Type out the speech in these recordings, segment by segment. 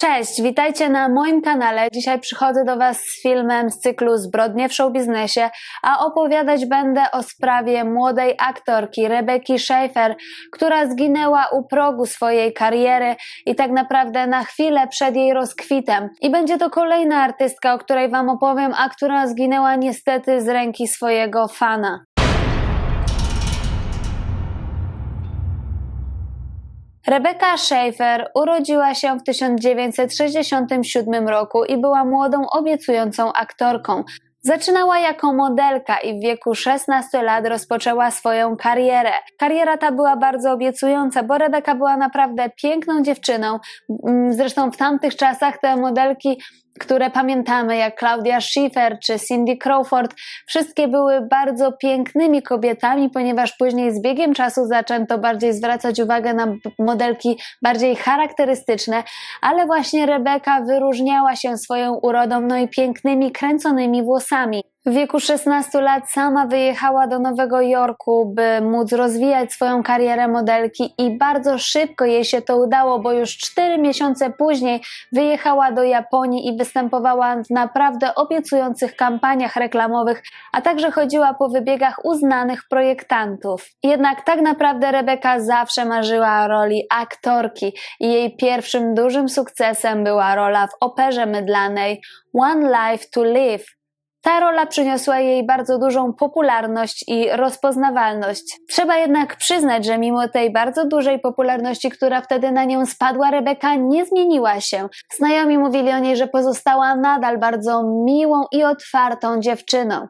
Cześć, witajcie na moim kanale. Dzisiaj przychodzę do Was z filmem z cyklu Zbrodnie w showbiznesie, a opowiadać będę o sprawie młodej aktorki Rebeki Schaefer, która zginęła u progu swojej kariery i tak naprawdę na chwilę przed jej rozkwitem. I będzie to kolejna artystka, o której Wam opowiem, a która zginęła niestety z ręki swojego fana. Rebecca Schaefer urodziła się w 1967 roku i była młodą, obiecującą aktorką. Zaczynała jako modelka i w wieku 16 lat rozpoczęła swoją karierę. Kariera ta była bardzo obiecująca, bo Rebeka była naprawdę piękną dziewczyną. Mm, Zresztą w tamtych czasach te modelki, które pamiętamy, jak Claudia Schiffer czy Cindy Crawford, wszystkie były bardzo pięknymi kobietami, ponieważ później z biegiem czasu zaczęto bardziej zwracać uwagę na modelki bardziej charakterystyczne, ale właśnie Rebeka wyróżniała się swoją urodą, no i pięknymi, kręconymi włosami. W wieku 16 lat sama wyjechała do Nowego Jorku, by móc rozwijać swoją karierę modelki i bardzo szybko jej się to udało, bo już 4 miesiące później wyjechała do Japonii i występowała w naprawdę obiecujących kampaniach reklamowych, a także chodziła po wybiegach uznanych projektantów. Jednak tak naprawdę Rebeka zawsze marzyła o roli aktorki i jej pierwszym dużym sukcesem była rola w operze mydlanej One Life to Live. Ta rola przyniosła jej bardzo dużą popularność i rozpoznawalność. Trzeba jednak przyznać, że mimo tej bardzo dużej popularności, która wtedy na nią spadła, Rebeka nie zmieniła się. Znajomi mówili o niej, że pozostała nadal bardzo miłą i otwartą dziewczyną.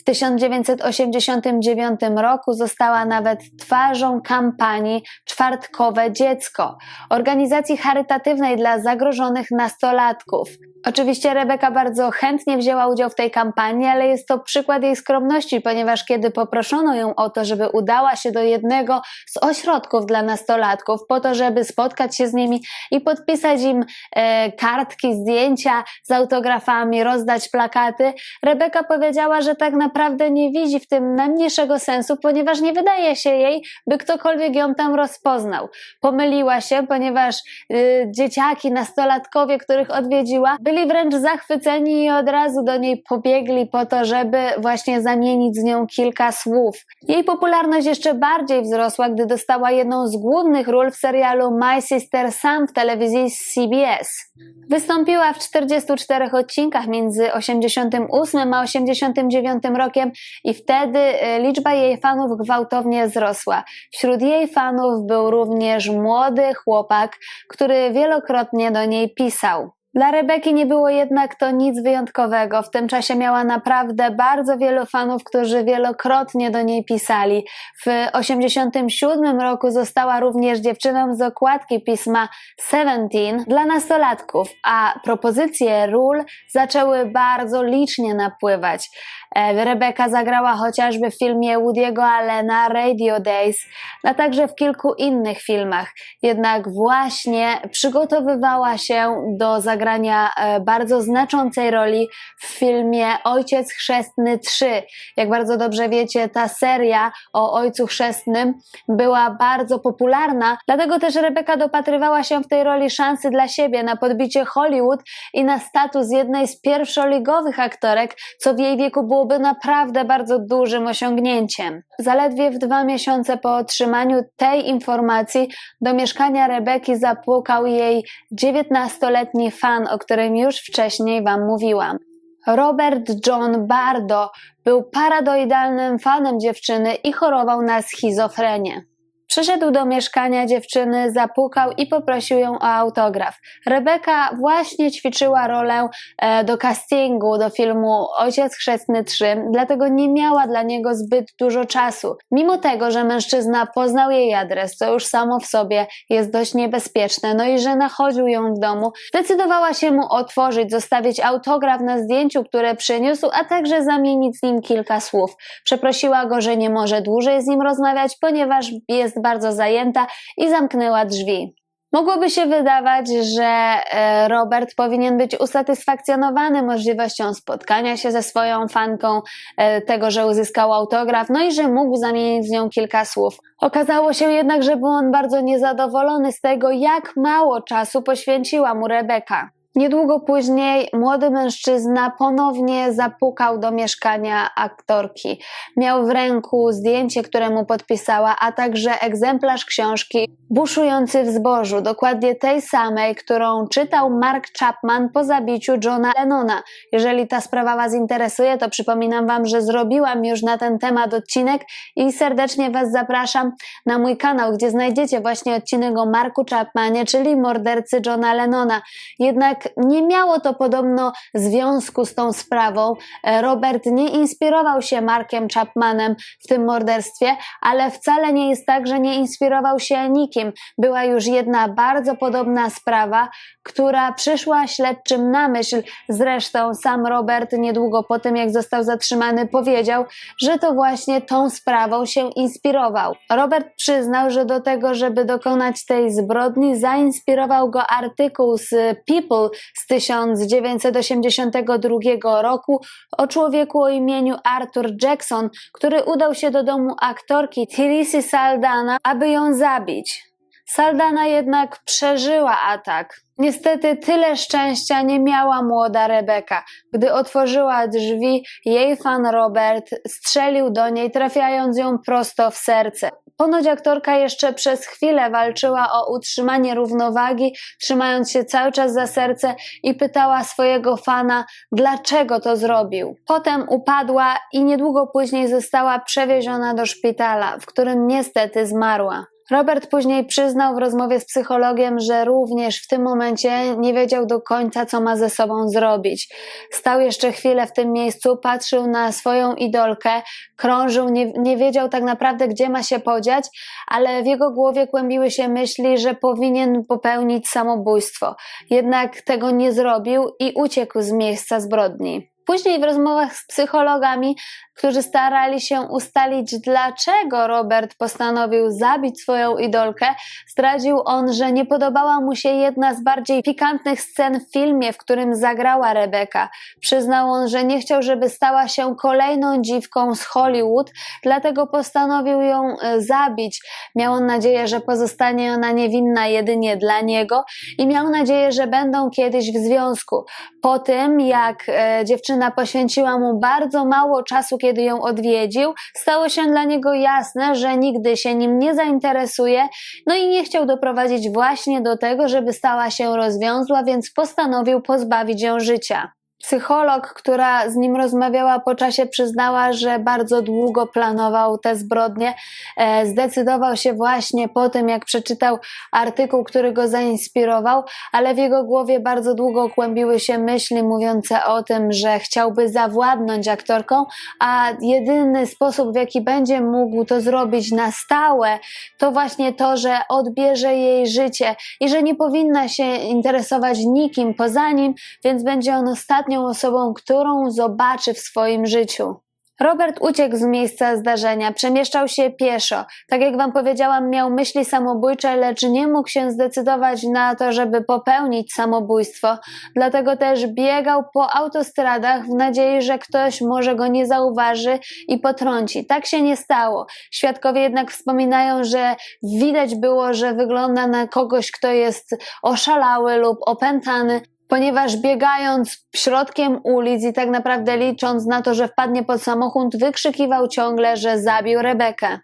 W 1989 roku została nawet twarzą kampanii Czwartkowe Dziecko, organizacji charytatywnej dla zagrożonych nastolatków. Oczywiście Rebeka bardzo chętnie wzięła udział w tej kampanii, ale jest to przykład jej skromności, ponieważ kiedy poproszono ją o to, żeby udała się do jednego z ośrodków dla nastolatków, po to, żeby spotkać się z nimi i podpisać im e, kartki, zdjęcia z autografami, rozdać plakaty, Rebeka powiedziała, że tak naprawdę nie widzi w tym najmniejszego sensu, ponieważ nie wydaje się jej, by ktokolwiek ją tam rozpoznał. Pomyliła się, ponieważ y, dzieciaki, nastolatkowie, których odwiedziła, byli wręcz zachwyceni i od razu do niej pobiegli po to, żeby właśnie zamienić z nią kilka słów. Jej popularność jeszcze bardziej wzrosła, gdy dostała jedną z głównych ról w serialu My Sister Sam w telewizji CBS. Wystąpiła w 44 odcinkach między 88 a 89 rokiem i wtedy y, liczba jej fanów gwałtownie wzrosła. Wśród jej fanów był również młody chłopak, który wielokrotnie do niej pisał. Dla Rebeki nie było jednak to nic wyjątkowego. W tym czasie miała naprawdę bardzo wielu fanów, którzy wielokrotnie do niej pisali. W 1987 roku została również dziewczyną z okładki pisma Seventeen dla nastolatków, a propozycje ról zaczęły bardzo licznie napływać. E, Rebeka zagrała chociażby w filmie Woody'ego Allena Radio Days, a także w kilku innych filmach. Jednak właśnie przygotowywała się do zagrania e, bardzo znaczącej roli w filmie Ojciec Chrzestny 3. Jak bardzo dobrze wiecie, ta seria o Ojcu Chrzestnym była bardzo popularna, dlatego też Rebeka dopatrywała się w tej roli szansy dla siebie na podbicie Hollywood i na status jednej z pierwszoligowych aktorek, co w jej wieku byłoby naprawdę bardzo dużym osiągnięciem. Zaledwie w dwa miesiące po otrzymaniu tej informacji do mieszkania Rebeki zapukał jej 19-letni fan, o którym już wcześniej Wam mówiłam. Robert John Bardo był paradoidalnym fanem dziewczyny i chorował na schizofrenię. Przyszedł do mieszkania dziewczyny, zapukał i poprosił ją o autograf. Rebeka właśnie ćwiczyła rolę e, do castingu do filmu Ojciec Chrzestny 3, dlatego nie miała dla niego zbyt dużo czasu. Mimo tego, że mężczyzna poznał jej adres, co już samo w sobie jest dość niebezpieczne, no i że nachodził ją w domu, zdecydowała się mu otworzyć, zostawić autograf na zdjęciu, które przyniósł, a także zamienić z nim kilka słów. Przeprosiła go, że nie może dłużej z nim rozmawiać, ponieważ jest bardzo zajęta i zamknęła drzwi. Mogłoby się wydawać, że e, Robert powinien być usatysfakcjonowany możliwością spotkania się ze swoją fanką, e, tego, że uzyskał autograf, no i że mógł zamienić z nią kilka słów. Okazało się jednak, że był on bardzo niezadowolony z tego, jak mało czasu poświęciła mu Rebeka. Niedługo później młody mężczyzna ponownie zapukał do mieszkania aktorki. Miał w ręku zdjęcie, które mu podpisała, a także egzemplarz książki Buszujący w zbożu, dokładnie tej samej, którą czytał Mark Chapman po zabiciu Johna Lennona. Jeżeli ta sprawa Was interesuje, to przypominam Wam, że zrobiłam już na ten temat odcinek i serdecznie Was zapraszam na mój kanał, gdzie znajdziecie właśnie odcinek o Marku Chapmanie, czyli mordercy Johna Lennona. Jednak nie miało to podobno związku z tą sprawą. E, Robert nie inspirował się Markiem Chapmanem w tym morderstwie, ale wcale nie jest tak, że nie inspirował się nikim. Była już jedna bardzo podobna sprawa, która przyszła śledczym na myśl. Zresztą sam Robert niedługo po tym, jak został zatrzymany, powiedział, że to właśnie tą sprawą się inspirował. Robert przyznał, że do tego, żeby dokonać tej zbrodni, zainspirował go artykuł z People z 1982 roku o człowieku o imieniu Arthur Jackson, który udał się do domu aktorki Therese Saldana, aby ją zabić. Saldana jednak przeżyła atak. Niestety tyle szczęścia nie miała młoda Rebeka. Gdy otworzyła drzwi, jej fan Robert strzelił do niej, trafiając ją prosto w serce. Ponoć aktorka jeszcze przez chwilę walczyła o utrzymanie równowagi, trzymając się cały czas za serce i pytała swojego fana, dlaczego to zrobił. Potem upadła i niedługo później została przewieziona do szpitala, w którym niestety zmarła. Robert później przyznał w rozmowie z psychologiem, że również w tym momencie nie wiedział do końca, co ma ze sobą zrobić. Stał jeszcze chwilę w tym miejscu, patrzył na swoją idolkę, krążył, nie, nie wiedział tak naprawdę, gdzie ma się podziać, ale w jego głowie kłębiły się myśli, że powinien popełnić samobójstwo. Jednak tego nie zrobił i uciekł z miejsca zbrodni. Później w rozmowach z psychologami, którzy starali się ustalić, dlaczego Robert postanowił zabić swoją idolkę, zdradził on, że nie podobała mu się jedna z bardziej pikantnych scen w filmie, w którym zagrała Rebeka. Przyznał on, że nie chciał, żeby stała się kolejną dziwką z Hollywood, dlatego postanowił ją e, zabić. Miał on nadzieję, że pozostanie ona niewinna jedynie dla niego i miał nadzieję, że będą kiedyś w związku. Po tym, jak e, dziewczyna dziewczyna poświęciła mu bardzo mało czasu, kiedy ją odwiedził, stało się dla niego jasne, że nigdy się nim nie zainteresuje, no i nie chciał doprowadzić właśnie do tego, żeby stała się rozwiązła, więc postanowił pozbawić ją życia. Psycholog, która z nim rozmawiała po czasie, przyznała, że bardzo długo planował te zbrodnie. E, zdecydował się właśnie po tym, jak przeczytał artykuł, który go zainspirował, ale w jego głowie bardzo długo kłębiły się myśli mówiące o tym, że chciałby zawładnąć aktorką, a jedyny sposób, w jaki będzie mógł to zrobić na stałe, to właśnie to, że odbierze jej życie i że nie powinna się interesować nikim poza nim, więc będzie on ostatnio ostatnią osobą, którą zobaczy w swoim życiu. Robert uciekł z miejsca zdarzenia, przemieszczał się pieszo. Tak jak wam powiedziałam, miał myśli samobójcze, lecz nie mógł się zdecydować na to, żeby popełnić samobójstwo. Dlatego też biegał po autostradach w nadziei, że ktoś może go nie zauważy i potrąci. Tak się nie stało. Świadkowie jednak wspominają, że widać było, że wygląda na kogoś, kto jest oszalały lub opętany, ponieważ biegając środkiem ulic i tak naprawdę licząc na to, że wpadnie pod samochód, wykrzykiwał ciągle, że zabił Rebekę.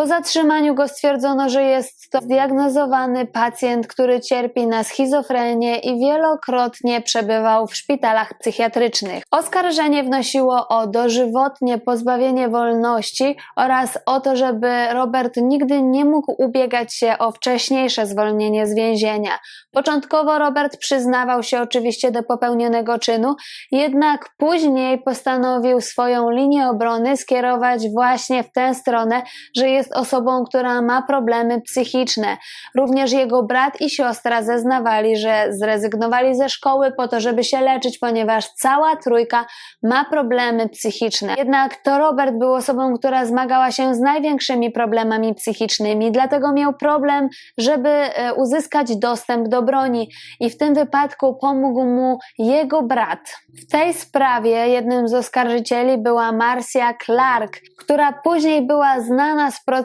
Po zatrzymaniu go stwierdzono, że jest to zdiagnozowany pacjent, który cierpi na schizofrenię i wielokrotnie przebywał w szpitalach psychiatrycznych. Oskarżenie wnosiło o dożywotnie pozbawienie wolności oraz o to, żeby Robert nigdy nie mógł ubiegać się o wcześniejsze zwolnienie z więzienia. Początkowo Robert przyznawał się oczywiście do popełnionego czynu, jednak później postanowił swoją linię obrony skierować właśnie w tę stronę, że jest jest osobą, która ma problemy psychiczne. Również jego brat i siostra zeznawali, że zrezygnowali ze szkoły po to, żeby się leczyć, ponieważ cała trójka ma problemy psychiczne. Jednak to Robert był osobą, która zmagała się z największymi problemami psychicznymi, dlatego miał problem, żeby e, uzyskać dostęp do broni i w tym wypadku pomógł mu jego brat. W tej sprawie jednym z oskarżycieli była Marcia Clark, która później była znana z procesu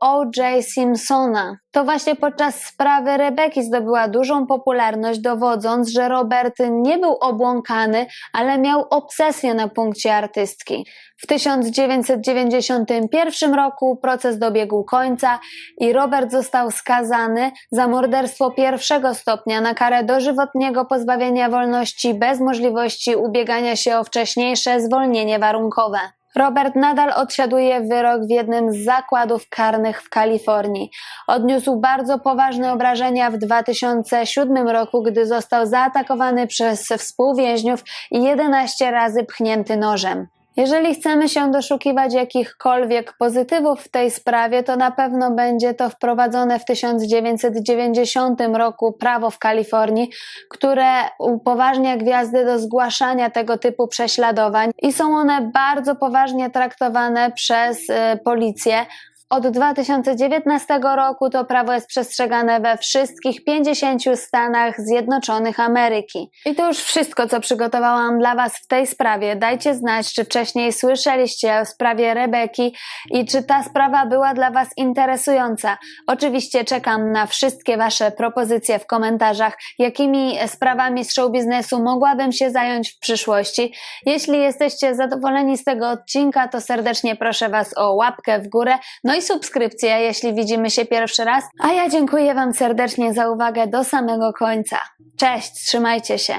O.J. Simpsona. To właśnie podczas sprawy Rebeki zdobyła dużą popularność, dowodząc, że Robert nie był obłąkany, ale miał obsesję na punkcie artystki. W 1991 roku proces dobiegł końca i Robert został skazany za morderstwo pierwszego stopnia na karę dożywotniego pozbawienia wolności bez możliwości ubiegania się o wcześniejsze zwolnienie warunkowe. Robert nadal odsiaduje wyrok w jednym z zakładów karnych w Kalifornii. Odniósł bardzo poważne obrażenia w 2007 roku, gdy został zaatakowany przez współwięźniów i 11 razy pchnięty nożem. Jeżeli chcemy się doszukiwać jakichkolwiek pozytywów w tej sprawie, to na pewno będzie to wprowadzone w 1990 roku prawo w Kalifornii, które upoważnia gwiazdy do zgłaszania tego typu prześladowań i są one bardzo poważnie traktowane przez y, policję. Od 2019 roku to prawo jest przestrzegane we wszystkich 50 Stanach Zjednoczonych Ameryki. I to już wszystko, co przygotowałam dla Was w tej sprawie. Dajcie znać, czy wcześniej słyszeliście o sprawie Rebeki i czy ta sprawa była dla Was interesująca. Oczywiście czekam na wszystkie Wasze propozycje w komentarzach, jakimi sprawami z show biznesu mogłabym się zająć w przyszłości. Jeśli jesteście zadowoleni z tego odcinka, to serdecznie proszę Was o łapkę w górę. No i subskrypcję, jeśli widzimy się pierwszy raz. A ja dziękuję Wam serdecznie za uwagę do samego końca. Cześć, trzymajcie się.